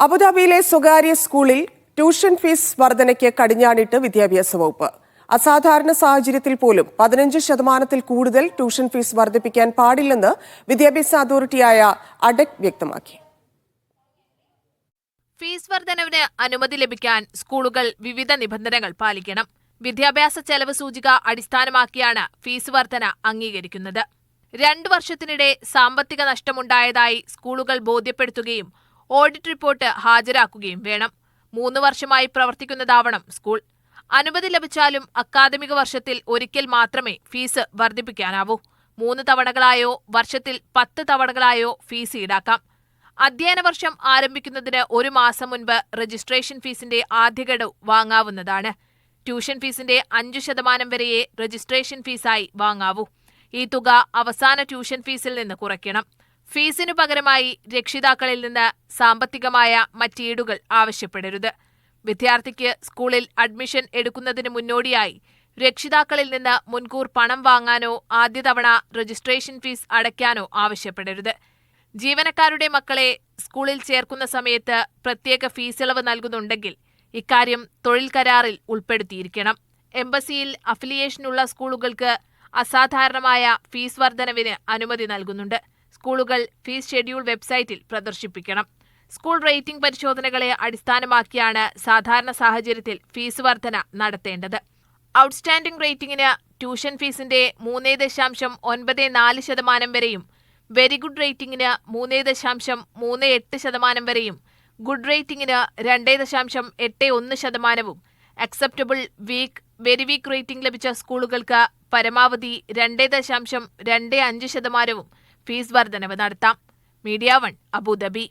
അബുദാബിയിലെ സ്വകാര്യ സ്കൂളിൽ ട്യൂഷൻ ഫീസ് വർധനയ്ക്ക് കടിഞ്ഞാണിട്ട് വിദ്യാഭ്യാസ വകുപ്പ്. അസാധാരണ സാഹചര്യത്തിൽ പോലും പതിനഞ്ച് ശതമാനത്തിൽ കൂടുതൽ ട്യൂഷൻ ഫീസ് വർദ്ധിപ്പിക്കാൻ പാടില്ലെന്ന് വിദ്യാഭ്യാസ അതോറിറ്റിയായ അഡക് വ്യക്തമാക്കി. ഫീസ് വർധനവിന് അനുമതി ലഭിക്കാൻ സ്കൂളുകൾ വിവിധ നിബന്ധനകൾ പാലിക്കണം. വിദ്യാഭ്യാസ ചെലവ് സൂചിക അടിസ്ഥാനമാക്കിയാണ് ഫീസ് വർധന അംഗീകരിക്കുന്നത്. രണ്ടു വർഷത്തിനിടെ സാമ്പത്തിക നഷ്ടമുണ്ടായതായി സ്കൂളുകൾ ബോധ്യപ്പെടുത്തുകയും ഓഡിറ്റ് റിപ്പോർട്ട് ഹാജരാക്കുകയും വേണം. മൂന്ന് വർഷമായി പ്രവർത്തിക്കുന്നതാവണം സ്കൂൾ. അനുമതി ലഭിച്ചാലും അക്കാദമിക വർഷത്തിൽ ഒരിക്കൽ മാത്രമേ ഫീസ് വർദ്ധിപ്പിക്കാനാവൂ. മൂന്ന് തവണകളായോ വർഷത്തിൽ പത്ത് തവണകളായോ ഫീസ് ഈടാക്കാം. അധ്യയന വർഷം ആരംഭിക്കുന്നതിന് ഒരു മാസം മുൻപ് രജിസ്ട്രേഷൻ ഫീസിന്റെ ആദ്യഗഡു വാങ്ങാവുന്നതാണ്. ട്യൂഷൻ ഫീസിന്റെ അഞ്ചു ശതമാനം വരെയേ രജിസ്ട്രേഷൻ ഫീസായി വാങ്ങാവൂ. ഈ തുക അവസാന ട്യൂഷൻ ഫീസിൽ നിന്ന് കുറയ്ക്കണം. ഫീസിനു പകരമായി രക്ഷിതാക്കളിൽ നിന്ന് സാമ്പത്തികമായ മറ്റീടുകൾ ആവശ്യപ്പെടരുത്. വിദ്യാർത്ഥിക്ക് സ്കൂളിൽ അഡ്മിഷൻ എടുക്കുന്നതിന് മുന്നോടിയായി രക്ഷിതാക്കളിൽ നിന്ന് മുൻകൂർ പണം വാങ്ങാനോ ആദ്യ തവണ രജിസ്ട്രേഷൻ ഫീസ് അടയ്ക്കാനോ ആവശ്യപ്പെടരുത്. ജീവനക്കാരുടെ മക്കളെ സ്കൂളിൽ ചേർക്കുന്ന സമയത്ത് പ്രത്യേക ഫീസിളവ് നൽകുന്നുണ്ടെങ്കിൽ ഇക്കാര്യം തൊഴിൽ കരാറിൽ ഉൾപ്പെടുത്തിയിരിക്കണം. എംബസിയിൽ അഫിലിയേഷനുള്ള സ്കൂളുകൾക്ക് അസാധാരണമായ ഫീസ് വർധനവിന് അനുമതി നൽകുന്നുണ്ട്. സ്കൂളുകൾ ഫീസ് ഷെഡ്യൂൾ വെബ്സൈറ്റിൽ പ്രദർശിപ്പിക്കണം. സ്കൂൾ റേറ്റിംഗ് പരിശോധനകളെ അടിസ്ഥാനമാക്കിയാണ് സാധാരണ സാഹചര്യത്തിൽ ഫീസ് വർധന നടത്തേണ്ടത്. ഔട്ട്സ്റ്റാൻഡിംഗ് റേറ്റിംഗിന് ട്യൂഷൻ ഫീസിന്റെ മൂന്ന് ദശാംശം ഒൻപത് നാല് ശതമാനം വരെയും വെരി ഗുഡ് റേറ്റിംഗിന് മൂന്ന് ദശാംശം മൂന്ന് എട്ട് ശതമാനം വരെയും ഗുഡ് റേറ്റിംഗിന് രണ്ട് ദശാംശം എട്ട് ഒന്ന് ശതമാനവും acceptable weak very weak rating ലഭിച്ച സ്കൂളുകൾക്ക് പരമാവധി രണ്ട് ദശാംശം രണ്ട് അഞ്ച് ശതമാനവും ഫീസ് വർധനവ് നടത്താം. Media one Abu Dhabi.